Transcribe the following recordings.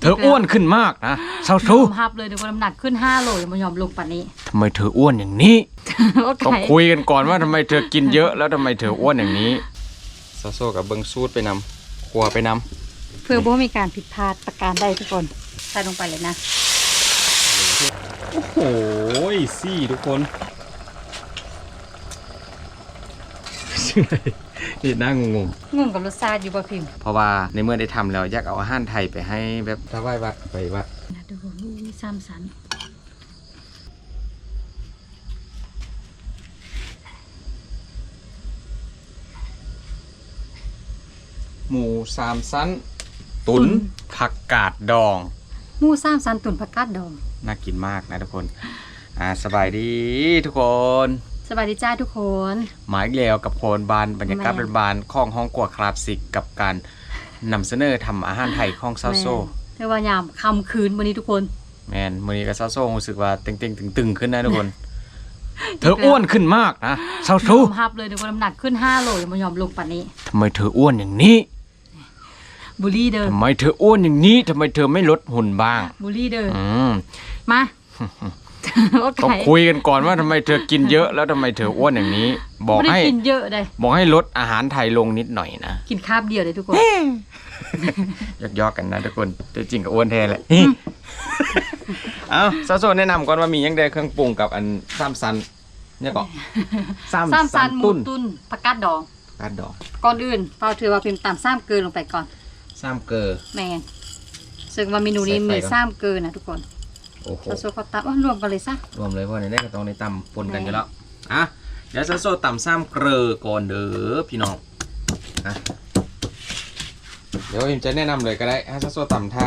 เธออ้วนขึ้นมากนะเซายทูอมรับเลยเดี๋ยวน้ำหนักขึ้น5โลยังไม่ยอมลงปานนี้ทำไมเธออ้วนอย่างนี้โอเคต้องคุยกันก่อนว่าทำไมเธอกินเยอะแล้วทำไมเธออ้วนอย่างนี้ซาโซกับเบิงซูดไปนำครัวไปนำเพื่อบ่ให้มีการผิดพลาดประการใดทุกคนใส่ลงไปเลยนะโอ้โหซี่ทุกคน นี่น่างงงงกับรสชาติอยู่บ่พิมพ์ๆเพราะว่าในเมื่อได้ทำแล้วอยากเอาอาหารไทยไปให้แบบถ้าไหว้วัดไปวัดนะดูนี่ซ้ำสันหมูสามชั้น ตุนผักกาดดอง หมูซ้ำสันตุ่นผักกาดดอง น่ากินมากนะทุกคน อ่าสบายดีทุกคน สวัสดีจ้าทุกคน หมายอีกแล้วกับโคนบานบรรยากาศแม่บานๆของห้องกัวคลาสสิกกับการนำเสนอทำอาหารไทยของซาโซแม่เรียกว่ายามคำคืนวันนี้ทุกคน แมนมือนี้กับซาโซรู้สึกว่าเต็งๆตึงๆขึ้นนะทุกคน เธออ้วนขึ้นมากนะซาโซยอมรับเลยเดี๋ยวน้ำหนักขึ้น5โลยังไม่ยอมลงปานนี้ทำไมเธออ้วนอย่างนี้บูลลี่เด้อทำไมเธออ้วนอย่างนี้ทำไมเธอไม่ลดหุ่นบ้างบูลลี่เด้ออืมมา โอเคต้องคุยกันก่อนว่าทำไมเธอกินเยอะแล้วทำไมเธออ้วนอย่างนี้ บอกไม่ได้ให้กินเยอะเลยบอกให้ลดอาหารไทยลงนิดหน่อยนะ กินคาบเดียวเลยทุกคน ยอกๆกันนะทุกคนแต่จริงกับอ้วนแท้แหละ เอาซาโซแนะนำก่อนว่ามีหยังได้เครื่องปรุงกับอันซ้ำซันเนี่ยก็ซ้ำซ้ำสันหมูตุ้นตุ้นผักกาดดองกาดดอกก่อนอื่นเราถือว่าพิมพ์ตามซ้ำเกินลงไปก่อน ซ้ำเกอแมนซึ่งว่าเมนูนี้ใส่ไฟมีก่อน ซ้ำเกินนะทุกคน โอ้โหซาโซก็ตับว่ารวมกันเลยซะ รวมเลยเพราะในได้ก็ต้องในตำปนกันอยู่แล้วอะเดี๋ยวซาโซตำซ้ำเกลอก่อนเด้อพี่น้องอะเดี๋ยวผมจะแนะนำเลยก็ได้ให้ซาโซตำท่า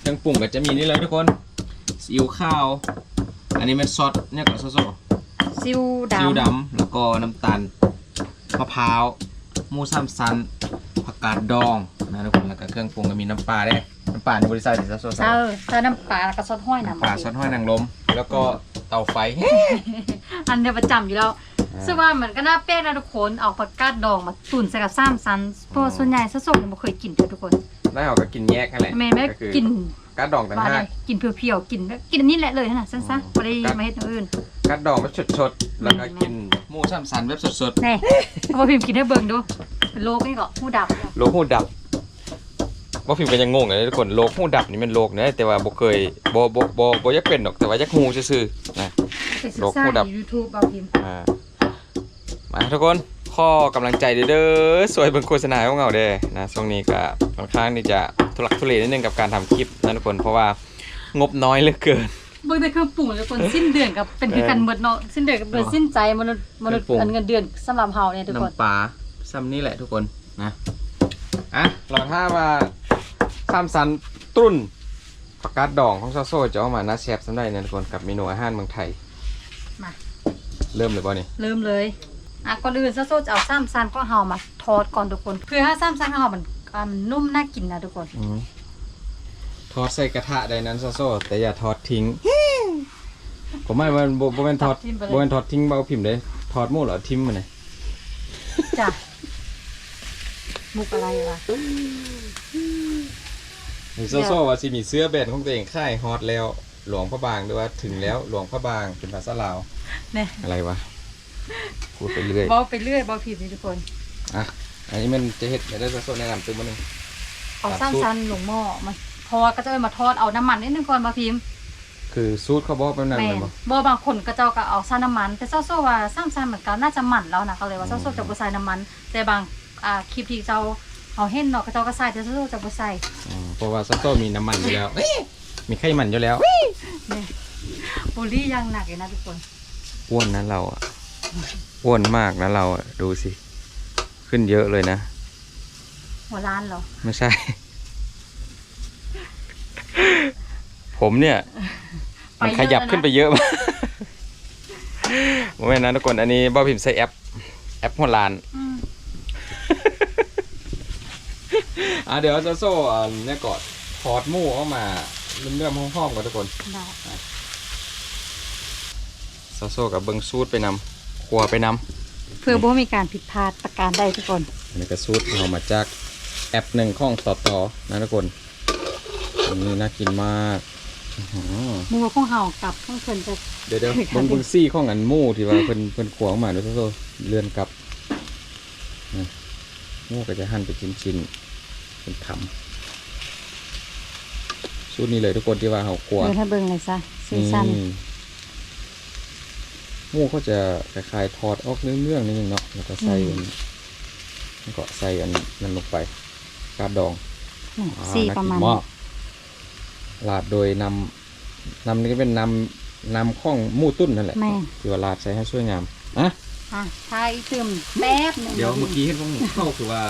เครื่องปรุงก็จะมีนี่เลยทุกคนซีอิ๊วข้าว อันนี้เป็นซอสเนี่ยก็ซาโซซิวซีอิ๊วดำดำแล้วก็น้ำตาลมะพร้าวหมูสามสันผักกาดดองนะทุกคนแล้วก็เครื่องปรุงก็มีน้ำปลาได้วย น้ำปลาในบริษัทที่ซาโซเออใส่น้ำปลาแล้วก็ซอสห้อยน้ำปลาซอสห้อยนางรมแล้วก็เตาไฟ อันเดียวประจำอยู่แล้วซึ่งว่ามันก็น่าแปลกนะทุกคนเอาผักกาดดองมาตุ๋นใส่กับซ้ำซันเพราะว่าส่วนใหญ่ซาโซยังไม่เคยกินเด้อทุกคนได้ออกก็กินแยกกันแหละแม่ไม่ก็คือกินกาดดองต่างว่าอะไรหากกินเพียวๆกินกินอันนี้แหละเลยนะสั้นๆไม่ได้ครับมาเฮ็ดอย่างอื่นกาดดองแบบสดๆ แล้วก็กินหมูสามสันแบบสดแน่เอามาพิมพ์กินให้เบิ่งดูเป็นโลกนี่ก็ผู้ดับ ๆโลกหูดับ ว่าพิมพ์ก็ยังงงเลยทุกคนโลกหูดับนี่เป็นโลกนะแต่ว่าบ่เคยบ่บ่บ่บ่อยากเป็นหรอกแต่ว่าอยากฮู้ซื่อๆนะ ไปศึโลกกษาผู้ดับ ใน YouTube เอาพิมพ์อ่ามาทุกคนข้อกำลังใจเด้อสวยเบิ่งโฆษณาของเราเด้อนะช่วงนี้ก็ค่อนข้างที่จะทุลักทุเลนิดนึงกับการทำคลิปนะทุกคนเพราะว่างบน้อยเหลือเกิน เบิ่งแต่เครื่องปรุงแล้วคนสิ้นเดือนกับเป็นคือกันหมดเนาะสิ้นเดือนกับเดือนสิ้นใจมนุษย์มนุษย์เครื่องปรุง อันเงินเดือนสำหรับเฮาเนี่ยทุกคนน้ำปลาซ้ำนี่แหละทุกคนนะอะลองถ้าว่า ซ้ำสันตุ้นปากกาดดองของซาโซจะเอามาน่าแซ่บสำได้นะทุกคนกับเมนูอาหารเมืองไทย มา เริ่มเลยป่ะนี่เริ่มเลยอะก่อนอื่นซะโซจะเอาซ้ำซันก็เฮามาทอดก่อนทุกคน เพื่อให้ซ้ำซันของเฮามันอ่ามันนุ่มน่ากินนะทุกคนอืมทอดใส่กระทะได้นั้นซาโซแต่อย่าทอดทิ้ง ผมไม่ว่าบ่บ่แม่นทอดบ่แม่นทอดทิ้งเบาพิมพ์เลยทอดหมูเหรอทิ้มมันเลยจ้ะมุกอะไรวะ โซโซว่าสิมีเสื้อแบรนด์ของตัวเองค่ายฮอตแล้วหลวงพระบางด้วยว่าถึงแล้วหลวงพระบางเป็นภาษาลาวเนี่ยอะไรวะพูดไปเรื่อยบอกไปเรื่อยบอกผิดนี่ทุกคนอะอันนี้มันจะเฮ็ดได้โซโซแนะนำตัวมันนึงเอาตัดสูตรสั้นๆลงหม้อมาทอดก็จะเอามาทอดเอาน้ำมันนิดนึงก่อนมาพิมพ์คือสูตรเขาบอกเป็นนั่นแม่เลยนบ่บ่บางคนก็เจ้าก็เอาใส่น้ำมัน แต่เจ้าโซว่าสั้นๆเหมือนกันน่าจะหมั่นแล้วนะเขาเลยว่าเจ้าโซจะบ่ใส่น้ำมัน แต่บางอ่าคลิปที่เจ้า เอาเห็นเนาะก็เจ้าก็ใส่แต่เจ้าโซจะบ่ใส่อืมเพราะว่าโซโซมีน้ำมันอยู่แล้วมีไขมันอยู่แล้วเนี่ยบูลลี่อยังหนักเลยนะทุกคนอ้วนนะเราอะอ้วนมากนะเราอะดูสิ ขึ้นเยอะเลยนะ หัวล้านเหรอไม่ใช่ ผมเนี่ย มันขยับขึ้นไปเยอะมากโมเมนต์นะทุกคน อันนี้บ้าพิมพ์ใช้แอป แอปหัวลาน อืม อะเดี๋ยวจะโซ่อ่าเนี่ยก่อนถอดหมูออกมาเริ่มๆห้องๆก่อนทุกคนได้ซาโซ่กับเบิงซูดไปนำครัวไปนำเพื่อบ่ให้มีการผิดพลาดประการใดทุกคนอันนี้ก็ซูดเอามาจากแอปหนึ่งของต่อต่อนะทุกคนนี่น่ากินมากอื้อหือหมูของเฮากับของเพิ่นจะเดี๋ยวเดี๋ยวเฮ้ยเบิ่งค่ะเบิ่งซี่ข้องอันหมู่ที่ว่าเพิ่นเพิ่นขวางมาเด้วยโซเลื่อนกลับนี่หมู่ก็จะหั่นเป็นชิ้นๆ เป็นคำสูตรนี้เลยทุกคนที่ว่าเฮาขวางเดินให้เบิ่งเลยซะซีซั่นนี่หมูเขาจะคล้ายๆทอดออกเนื้องๆนิดนึงเนาะแล้วก็ใส่อันแล้วก็ใส่อันนั้นลงไปกาดดองนี่อ่าสี่น่ประมาณกินกลาดโดยนำนำนี่ก็เป็นนำนำข้องหมูตุ้นนั่นแหละแม่ที่ว่าลาดใส่ให้ช่วยงามอะอะทายเติมแป๊บหนึงเดี๋ยวเมื่อกี้เห็นว่าเข้าคือว่า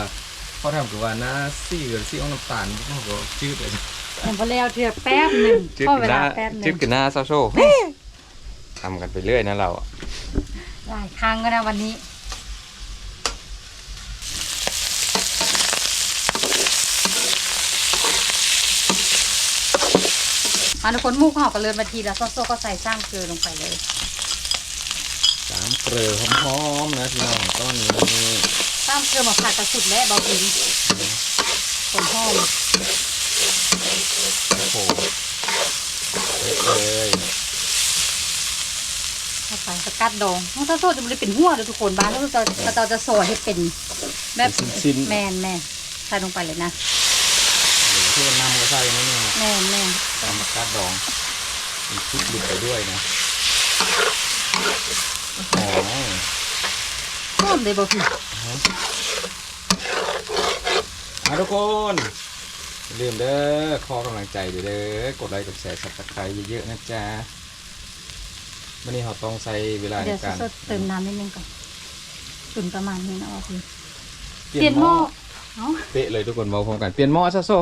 เขาทำคือว่าหน้าซี่หรือซี่อ้องน้ำตาลเขาก็จืดเลยเห็นพอแล้วเถื่อแป๊บหนึงจืดก็กิเวนหลาน้าแป๊บหนึจืดงกินหน้าเศร้าโซ่ทำกันไปเรื่อยนะเราอะหลายครั้งก็นะวันนี้มาทุกคนหมูกห่อกันเลยมาทีแล้วโซโซก็ใส่สร้างเกลือลงไปเลยสามเกลือหอมๆนะพี่น้องต้นนี้ สร้างเกลือมาผัดกระสุดและเบาผินผลหอมโอ้โหเละเลยเข้าไปสกัดดองน้องโซโซจะไม่ได้เป็นหัวเลยทุกคนบ้านเราจะเราจะโซยให้เป็นแบบชิ้นแมนแมนใส่ลงไปเลยนะๆที่มันนำก็ใส่นะเนี่ยแมนแมนตามมากาดดองมีพริกหลุดไปด้วยนะหอม หอมเลยเบาผินอะทุกคนอย่าลืมเด้อขอกำลังใจเด้อกดไลค์กดแชร์สับสไครต์เยอะๆนะจ๊ะวันนี้เราต้องใช้เวลาในเดี๋ยวการโซโซเติมน้ำนิดนึงก่อนตุนประมาณนี้นะเบาผินเปเปลี่ลี่ยยนนหหม้ม้ออเอ้าเป๊ะเลยทุกคนเบาพร้อมกันเปลี่ยนหม้อซะโซ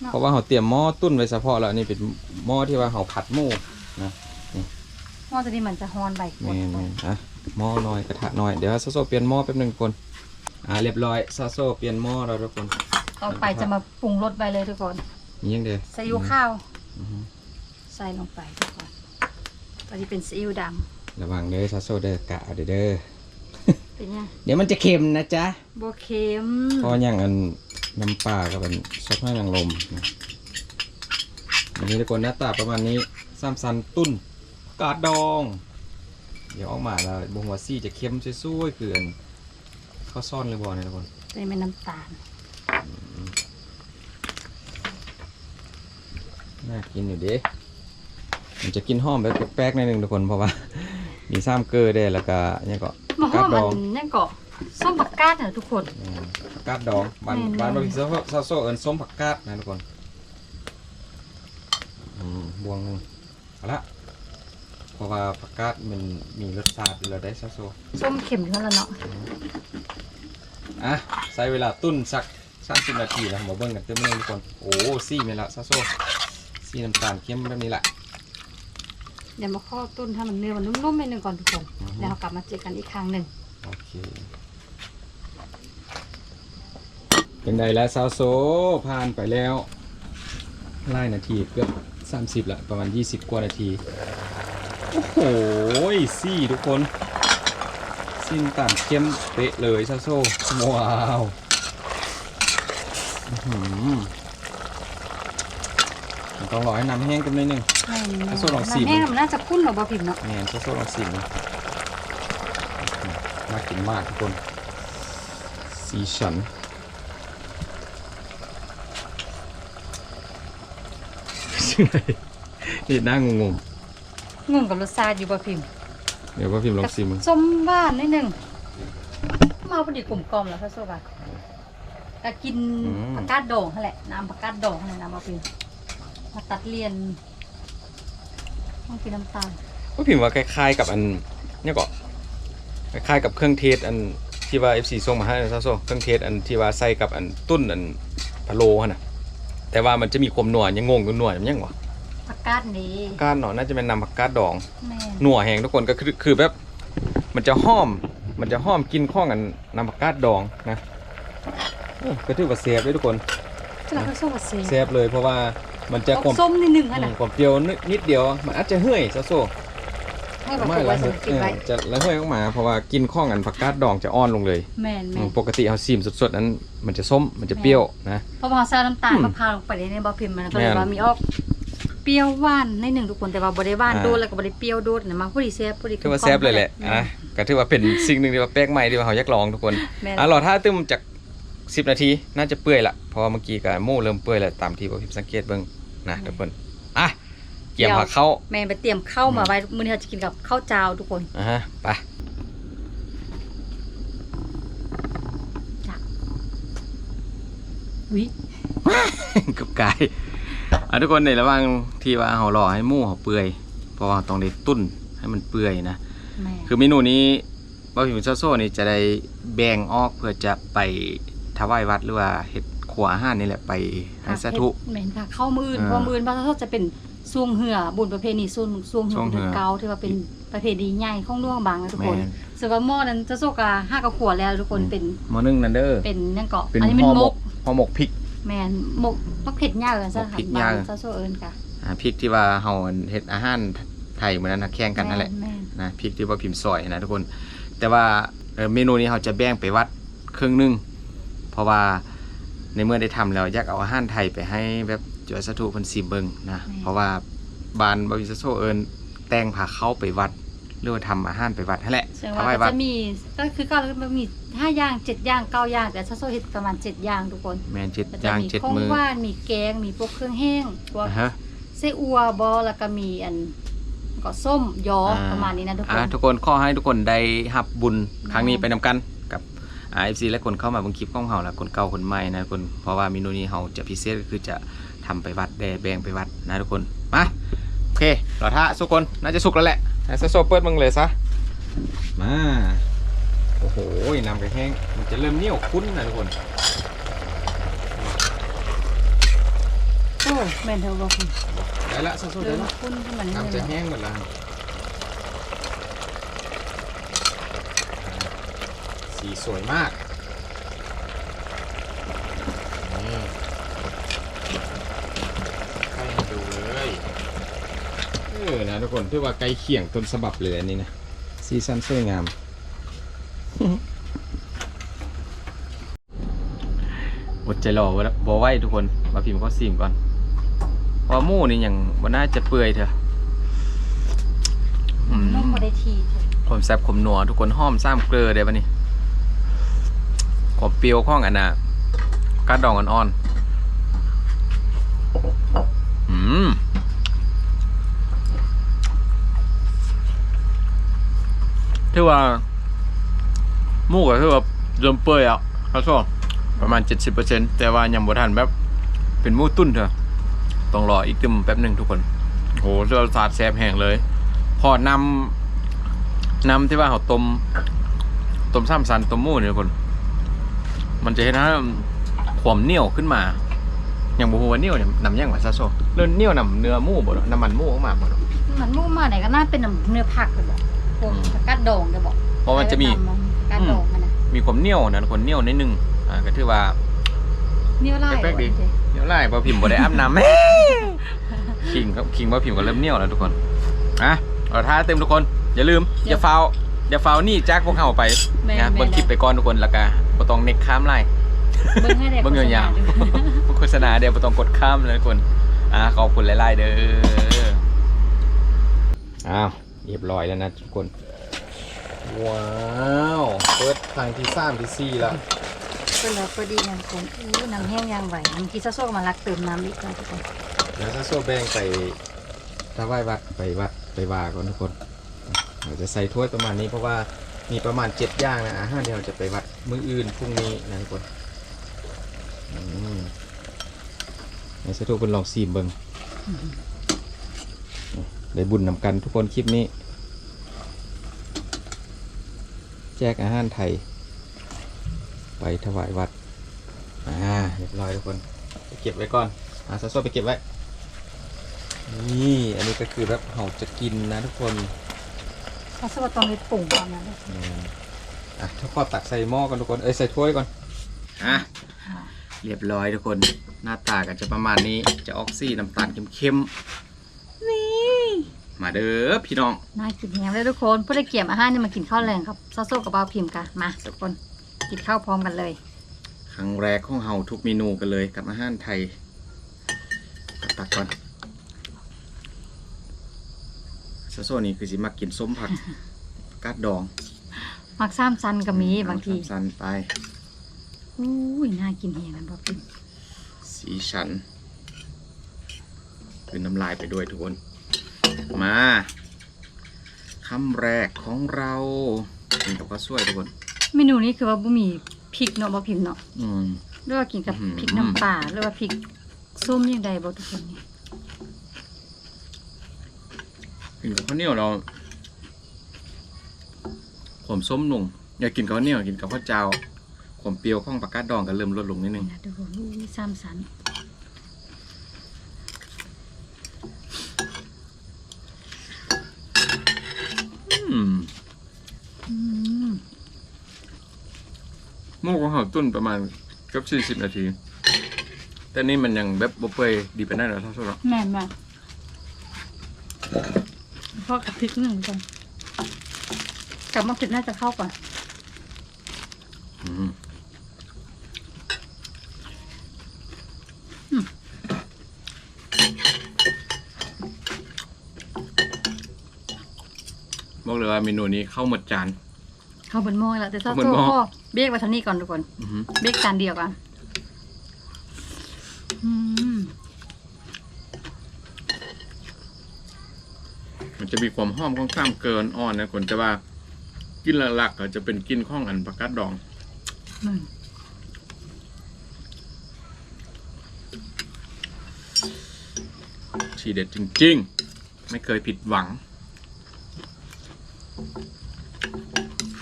เนาะเพราะว่าเราเตรียมหม้อตุ้นไว้เฉพาะแล้วอันนี่เป็นหม้อที่ว่าเราผัดหมูนะหม้อตัวนี้มันจะฮอนใบกแมดนแมนอะ หม้อน้อยกระทะน้อยเดี๋ยวซาโซเปลี่ยนหม้อแป๊บหนึงคนอ่าเรียบร้อยซาโซเปลี่ยนหม้อแล้วทุกคนต่อไปจะมาปรุงรสไปเลยทุกคนนี่ยังเดียวซีอิ๊วข้าวอือฮึใส่ลงไปทุกคนตัวนี้เป็นซีอิ๊วดระวังเด้อซาโซเด้อกะเอาเด้อเด้อำเป็นยังเดี๋ยวมันจะเค็มนะจ๊ะบัวเค็มเพราะอย่างอันน้ำปลากับอันซอสให้นางลมนะอันนี้ทุกคนหน้าตาประมาณนี้ซ้ำซันตุ้นกาดดอง เดี๋ยวออกมาแล้วบงวาซี่จะเค็มช่วยๆคืออันข้าวซ่อนเลยบอเนี่ยทุกคนตัวนี้เป็นน้ำตาลน่ากินอยู่เด้มันจะกินหอมแบบแป๊กๆหนิดนึงทุกคนเพราะว่า มีซ้ำเกลือได้แล้วก็เนี่ยก็มาหกาอดมดอัองนนั่นก็ส้มผักกาดเนี่ยทุกคนอืมผักกาดดองบานแม่นๆบานบางทีซาโซเอิญส้มผักกาดนะทุกคนอืมบวงหนึงเอาละเพ ราะว่าผักกาดมันมีรสชาติอยู่แล้วได้ซาโซส้มเข็มอยู่แล้วเนาะอะใช้เวลาตุ้นสักสามสิบนาทีแล้วมาเบิ่งกันเต็มเลยทุกคนโอ้ซี่เมละซาโซซี่น้ำตาลเข้มแบบนี้แหละเดี๋ยวมาข้อต้นให้มันเนื้อมันนุ่มๆไปหนึ่งก่อนทุกคนอือฮึแล้วเรากลับมาเจอกันอีกครั้งหนึ่งโอเคเป็นไงแล้วซาโซผ่านไปแล้วไล่นาทีเกือบสามสิบละประมาณยี่สิบกว่านาที โอ้โหซี่ทุกคนซี่น้ำตาลเข้มเป๊ะเลยซาโซว้าวอื้อหือต้องรอให้น้ำแห้งกันนิดนึงแม่นแล้วส่วนของสีน้ำแห้งมันน่าจะคุ้นหรอบ่ผิดเนาะแมนโซโซลองสิมนะน่ากินมากทุกคน สีฉันนี่หน้างงง งกับรสชาติอยู่บ่พิมพ์ๆเดี๋ยวว่าพิมพ์ลองซิมส้มหวานนิดนึงมาพอดีกลมกล่อมแล้วค่ะโซบะก็กินผักกาดดองนั่นแหละน้ำผักกาดดองนั่นแหละน้ำบ่พิมพ์มาตัดเลียนต้องกินน้ำตาลว่าพิมพ์ว่าคล้ายๆกับอันเนี่ยก็คล้ายๆกับเครื่องเทศอันที่ว่า FC ส่งมาให้นะซาโซเครื่องเทศอันที่ว่าใส่กับอันตุ้นอันพะโล้หั่นน่ะแต่ว่ามันจะมีความหนัวยังงงอยู่หนัวมันยังวะผั กกาดนี้กาดเนาะน่าจะเป็นนำผักกาดดอง แม่นหนัวแหงทุกคนก็คือคือแบบ มันจะห้อม มันจะห้อมกินข้องกันน้ำผักกาดดองนะโอ้ก็ถือว่าเซฟเลยทุกคนแล้วก็โซบะเซเซฟเลยเพราะว่ามันจะอความอกส้มนิดนึงอือะนะมความเปรี้ยวนิดนิดเดียว มันอาจจะเหื่อยซะโซแถให้แบบไม่ปลูกละไว้สำหรับกินไว้จะละเฮ้ยออกมาเพราะว่ากินข้องอันผักกาดดองจะอ่อนลงเลยแม่นแม่นปกติเอาซีมสดๆนั้น มันจะส้มมันจะเปรี้ยวนะ เพราะพอใส่น้ำตาลอืมมะพร้าวลงไปในบ่พิมพ์มันก็เลยแม่น ว่ามีออก เปรี้ยวหวานในหนึ่งทุกคนแต่ว่าบ่ได้หวานอ่า โดนแล้วก็บ่ได้เปรี้ยวโดนนะมาพอดีแซ่บพอดีถือว่าแซ่บเลยแหละ นะ ก็ถือว่าเป็นสิ่งหนึ่งที่ว่าแปลกใหม่ที่ว่าเขาอยากลองทุกคน แม่นอะรอถ้าตึมจาก 10 นาที น่าจะเปื่อยละเพราะว่าเมื่อกี้กับโม่เริ่มเปื่อยแล้วตามที่ว่าพิมสังเกตเบิ่งนะทุกคน อะ เกี่ยมผักเข้า แม่นไปเตรียมข้าวมาไว้มื้อนี้เราจะกินกับข้าวเจ้าทุกคน อะฮะ ไปวิกับกาย อะทุกคนในระหว่างที่ว่าเขารอให้หมูเขาเปื่อยเพราะว่าต้องได้ตุ้นให้มันเปื่อยนะ แม่คือเมนูนี้บะหมี่หมูโซโซ่นี่จะได้แบ่งออกเพื่อจะไปถวายวัดหรือว่าเฮ็ดครัวอาหารนี่แหละไปให้สาธุแม่นค่ะข้าวมื้ออื่นอ่าเพราะมื้ออื่นพระทศจะเป็นซวงเหือบุญประเพณีซวงซวงเหืซวงเหืออเก่าที่ว่าเป็นประเพณีใหญ่ของหลวงบางนะทุกแมคนน ส่วนว่าหม้อนั้นจะโซกาห้ากระขวดแล้วทุกคนเป็นหมอนึ่งนันเด้อเป็นนั่นเกาะเป็นอันนี้เป็ห่อนหมมก กห่อหมกพริก แมนหมกมักเผ็ดย่างกันซะหมกพริกบาย่างงซะโซเอิญค่ะอ่าพริกที่ว่าเฮาเฮ็ดอาหารไทยเหมือนนั้นนะแข่งกันนั่นแหละแม่นนะพริกที่ว่าพิมพ์ซอยนะทุกคน แต่ว่าเอ่อเมนูนี้เขาจะแบ่งไปวัดครึ่งหนึงเพราะว่าในเมื่อได้ทำแล้วอยากเอาอาหารไทยไปให้แบบจวยสาธุเพิ่นสิเบิ่งนะเพราะว่าบานบาวิซโซเอิญแต่งพาเข้าไปวัดหรือว่าทำอาหารไปวัดนั่นแหละ แสดงถว่าวายก็วัดจะมีก็คือก็มันมีห้าอย่างเจ็ดอย่างเก้าอย่าง แต่ซะโซเฮ็ดประมาณเจ็ดอย่างทุกคนแมนเจ็ดก็อจะย่างมีเจ็ดข้องมือว่านมีแกงมีพวกเครื่องแห้งพวกอ่าฮะ ไส้อัวบอแล้วก็มีอันก็ส้มยอประมาณนี้นะทุกคอ่าน ทุกคนขอให้ทุกคนได้รับบุญครั้งนี้ไปนำกันกับอ่า FC และคนเข้ามาเบิ่งคลิปของเฮาและคนเก่าคนใหม่นะทุกคนเพราะว่าเมนูนี้เฮาจะพิเศษก็คือจะทำไปวัดแดแบงไปวัดนะทุกคนมาโอเครอท่าทุกคนน่าจะสุกแล้วแหละให้ซะโซเปิดมึงเลยซะ มา โอ้โหน้ำกระแห้ง มันจะเริ่มเหนียวคุ้นนะทุกคนโอ้แม่นเธอบอกคุณได้ละซะโซเริ่ได้มละคุ้นขึ้นมานิดน้ำนึจะงแห้งหมดแล้วสีสวยมากนี่ให้ดูเลย เออนะทุกคนที่ว่าไกลเคียงต้นฉบับเลยอันนี้นะ ซีซันสวยงาม อดใจรอไว้แล้วบอไว้ทุกคน มาพิมพ์ข้อซีมก่อนเพราะว่าหมูนี่ยังมันน่าจะเปื่อยเถอะอืมนุ่มพอได้ทีผมแซ่บขมหนัวทุกคนหอมซ้ำเกลือเดี๋ยวบันนี้ขมเปรี้ยวข้องอันน่ะกระดองอ่อนๆอืม ถือว่าหมูก็ถือว่าเริ่มเปื่อยอะครับชอบประมาณ 70%แต่ว่ายังบ่ทันแบบเป็นหมูตุ้นเถอะต้องรออีกตึมแป๊บหนึ่งทุกคนโหเสื้อสาดแซ่บแห้งเลย พอนำนำที่ว่าเขาต้มต้มซ้ำซันต้มมูเนี่ยคน มันจะเห็นให้ความเนียวขึ้นมา อย่างบูฮัวาเนียวเนี่ยนำย่างว่าซาโซเรื่องเนียวนำเนื้อมูบ่เนาะน้ำมันมูออกมาบ่เนาะมันมุ่งมาไหนก็น่าเป็นเนื้อผักเลยบอก พวกอืมผักกาดดองจะบอกเพราะมันจะมีผักกาดดองมันนะมีความเหนียวนะคนเหนียวนิดนึงอ่าก็ถือว่า เนื้อลายแปลกๆดีว่ะเหนียวไล่พอพิมพ์บ่ได้อาบน้ำคิงครับคิงว่าพิมพ์ก็เริ่มเหนียวแล้วทุกคนอะเอาท่าเต็มทุกคน อย่าลืม อย่าฟาวอย่าฟาวนี่แจ็คพวกเขาไปแม่นะแม่เบิ่งคลิปไปก่อนทุกคนแล้วก็บ่ต้องเน็กข้ามไล่เบิ่งให้ได้เบิ่งยาวๆโฆษณาเดี๋ยวบ่ต้องกดข้ามเลยทุกคนอ่าขอบคุณหลายๆเด้ออ้าวเรียบร้อยแล้วนะทุกคน ว้าวเปิดทางที่3ที่4แล้วๆเป็นแล้วพอดีนะทุกคนอู้น้ำแห้งยางไหวเมื่อกี้ซะโซกมาลักเติมน้ำอีกแล้วทุกคนแล้วถ้าโซ่แบ่งไปถ้าไหว้วัดไปวัดไปวาก่อนทุกคนเราจะใส่ถ้วยประมาณนี้เพราะว่ามีประมาณเจ็ดอย่างนะอาหารเดียวเราจะไปวัดมื้ออื่นพรุ่งนี้นะทุกคนอืมในสตูเป็นลองซีมเบิง ได้บุญนำกันทุกคนคลิปนี้ แจกอาหารไทย ไปถวายวัด อ่าเรียบร้อยทุกคนไปเก็บไว้ก่อนอ่าซาโซไปเก็บไว้ นี่ อันนี้ก็คือแบบเราจะกินนะทุกคนซะโซต้องไปปรุงก่อนนะอืมอะถ้าพอตักใส่หม้อก่อนทุกคน เอ้ยใส่ถ้วยก่อน อะ เรียบร้อยทุกคน หน้าตากันจะประมาณนี้ จะออกซี่น้ำตาลเข้มๆ นี่มมาเด้อพี่น้องน่ากินแฮมเลยทุกคนเพื่อได้เกี่ยมอาหารนี่มากินข้าวแรงครับซอสโซกับเบาพิมพ์กันมาทุกคนกินข้าวพร้อมกันเลย ครั้งแรกของเฮาทุกเมนูกันเลยกับอาหารไทยตักก่อนซาโซนี่คือสิมักกินส้มผักกาดดอง มักซ้ำซันก็มีบางทีเอสั้นๆไปอุ้ยน่ากินแฮมนะเบาพิมพ์สีฉัน เป็นน้ำลายไปด้วยทุกคน มาคำแรกของเรากินกับข้าวสวยทุกคน เมนูนี้คือว่าบุมีพริกเนาะเบาพิมพ์เนาะอืม หรือว่ากินกับอื้อหือ พริกน้ำปลาหรือว่าพริกส้มยังใดบ่ทุกคนนี่กินกับข้าวเหนียวเราผมส้มหนุ่งอยากกินกับข้าวเหนียวกินกับข้าวเจ้าความเปรี้ยวของปากกาดดองก็เริ่มลดลงนิดนึงนะทุกคนอุ้ยซ้ำซัน อืม อืม หมูของเขาตุ้นประมาณเกือบสี่สิบนาที แต่นี่มันยังแบบบ่เปื่อยดีไปได้หรอท่านผู้ชมแม่นมากพอกับพริกหนึ่งก่อนกับมะเขือน่าจะเข้าก่อนอืมอืมบอกเลยว่าเมนูนี้เข้าหมดจาน เข้าบนหม้อแล้วแต่ซอสเข้าบนโซ่หม้อพ่อ เบรกไว้เท่านี้ก่อนทุกคน อือหือเบรกจานเดียวกันอืมมันจะมีความหอมของข้ามเกินอ่อนนะคนแต่ว่ากินหลักๆก็จะเป็นกินข้องอันปากกาดดองอืมทีเด็ดจริง ๆ ไม่เคยผิดหวัง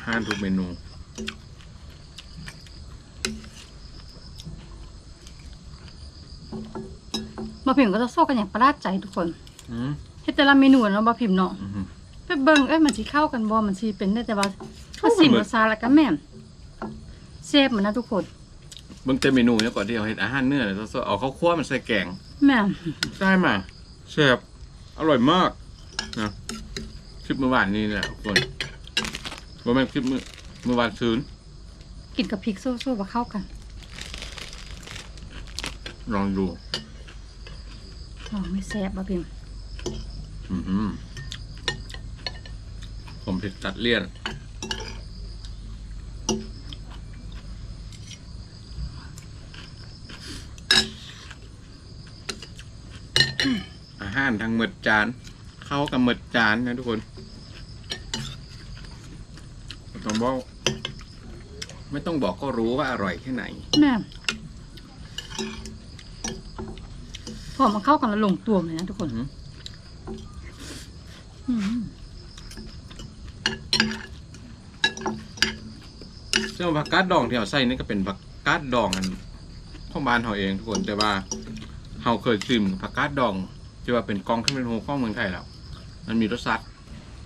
ห้านทุกเมนู พิมพ์ก็จะโซ่กันอย่างประหลาดใจทุกคนอืมเฮ็ดแต่ละเมนูเนาะบะพิมพ์เนาะ อือหือไปเบิ่งเอ้ยมันสิเข้ากันบ่มันสิเป็นได้แต่ว่าเข้าถ้ากันสิมเบิดรสชาติแล้วก็แม่นเซฟมันนะทุกคนเบิ่งแต่เมนูเนี่ยก่อนที่เอาเห็ดอาหารเนื้อเนี่ยเราเอาข้าวคั่วมันใส่แกง แม่นได้มาแซ่บอร่อยมากนะคลิปเมื่อวานนี้แหละทุกคนว่าแม่นคลิปเมื่อเมื่อวานซื้นกินกับพริกโซ่ๆบ่เข้ากันลองดู อ๋อไม่แซ่บบะพิมพ์อือหือผมผิดตัดเลี่ยน อาหารทางหมดจาน เข้ากับหมดจานนะทุกคนไม่ต้องบอก ไม่ต้องบอกก็รู้ว่าอร่อยแค่ไหนแม่ นพอมันเข้ากันแล้วลงตัวเลยนะทุกคนอือหืออืมซึ่งผักกาดดองที่เราใส่นี่ก็เป็นผักกาดดองกันของบ้านเราเองทุกคนแต่ว่าเราเคยชิมผักกาดดองที่ว่าเป็นกองขึ้นเป็นโฮข้องเมืองไทยแล้วมันมีรสชาติ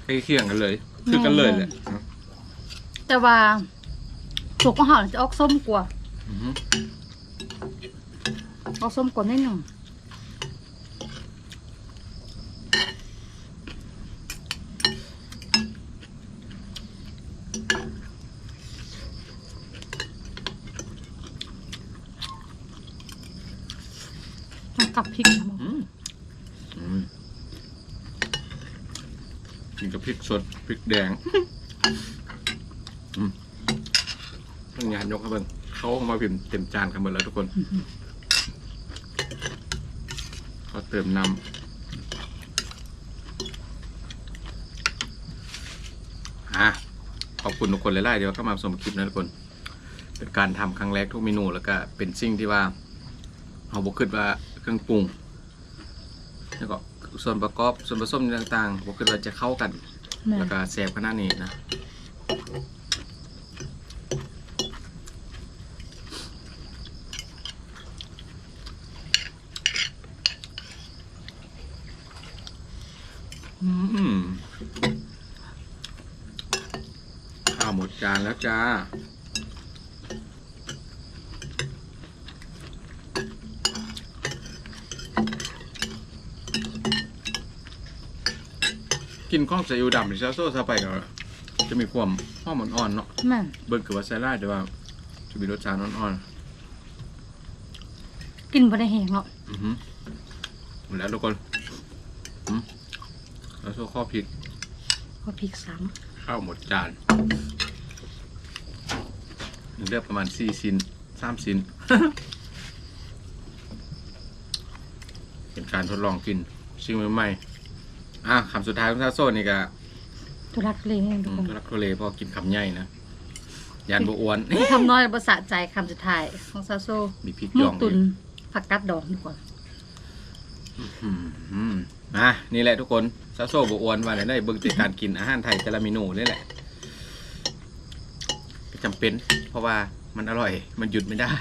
ใกล้เคียงกันเลยคือกันเลยแหละแต่ว่าสุกของเฮาจะออกส้มกว่าอือหือออกส้มกว่านิดหนึงต้องกับพริกนะบอก อืมอืม กินกับพริกสดพริกแดงอืมงงานยกครับเบิ้งเขาเอามาพิมพ์เต็มจานกันหมดแล้วทุกคนเขาเติมน้ำอะขอบคุณทุกคนหลายๆเดี๋ยวเข้ามาชมคลิปนะทุกคน เป็นการทำครั้งแรกทุกเมนูแล้วก็เป็นสิ่งที่ว่าเราบอกคิดว่าเครื่องปรุงแล้วก็ ส่วนประกอบส่วนผสมต่างๆบอกคิดว่าจะเข้ากัน แม่แล้วก็แซ่บขนาดนี้นะอืมข้าวหมดจานแล้วจ้า กินข้องซีอิ๊วดำหรือซาโซ่ซาไปก็จะมีความหอมอ่อนๆเนาะแม่นเบิร์คือว่าใส่ได้แต่ว่าจะมีรสชาติอ่อนกินบ่ได้แหงเนาะๆอือหือหมดแล้วทุกคนอืมซาโซ่ข้อพริก พอพริกซ้ข้าวหมดจานหนึ่งเลือกประมาณสี่ชิ้นสามชิ้น เป็นการทดลองกิน ชิมใหม่ๆ อะคำสุดท้ายของซาโซ่นี่ก็ำตุลักทุเลแห้งทุอืกมคนทุลักทุเลเพอกินคำใหญ่นะยานบอ้วนที่คำน้อยบ่สะใจคำสุดท้ายของซาโซมีพริกหมูย่องตุนอีกผักกัดดองดีกว่าอืมอืมอะนี่แหละทุกคนซาโซ่บอ้วนว่าเลยได้เบิ่งจากการกินอาหารไทยแต่ละเมนูนี่แหละจำเป็น เพราะว่ามันอร่อยมันหยุดไม่ได้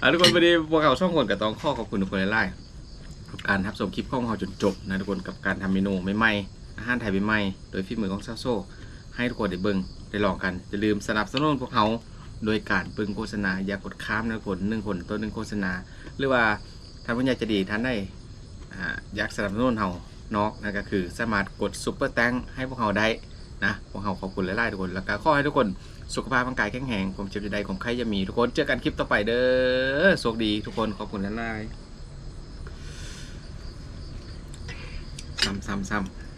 อะทุกคนวันนี้พวกเราช่องคนกับตองข้อขอบคุณทุกคนไล่ๆ การทับชมคลิปของเราจนจบนะทุกคนกับการทำเมนูใหม่ๆอาหารไทยใหม่ๆโดยฝีมือของซาโซ่ให้ทุกคนได้เบิ่งได้ลองกันอย่าลืมสนับสนุนพวกเราโดยการเบิ่งโฆษณาอย่ากดข้ามนะทุกคนหนึ่งคนตัวหนึ่งโฆษณา หรือว่าท่านผู้ใหญ่จะดีท่านได้อยากสนับสนุนเราเนาะนั่นก็คือสามารถกดซุปเปอร์แตงให้พวกเราได้นะพวกเราขอบคุณหลายๆทุกคน แล้วก็ขอให้ทุกคนสุขภาพร่างกายแข็งแรงผมเจ็บจะได้ผมใครจะมีทุกคนเจอกันคลิปต่อไปเด้อโชคดีทุกคนขอบคุณหลายๆ ซ้ำซ้ำซ้ำ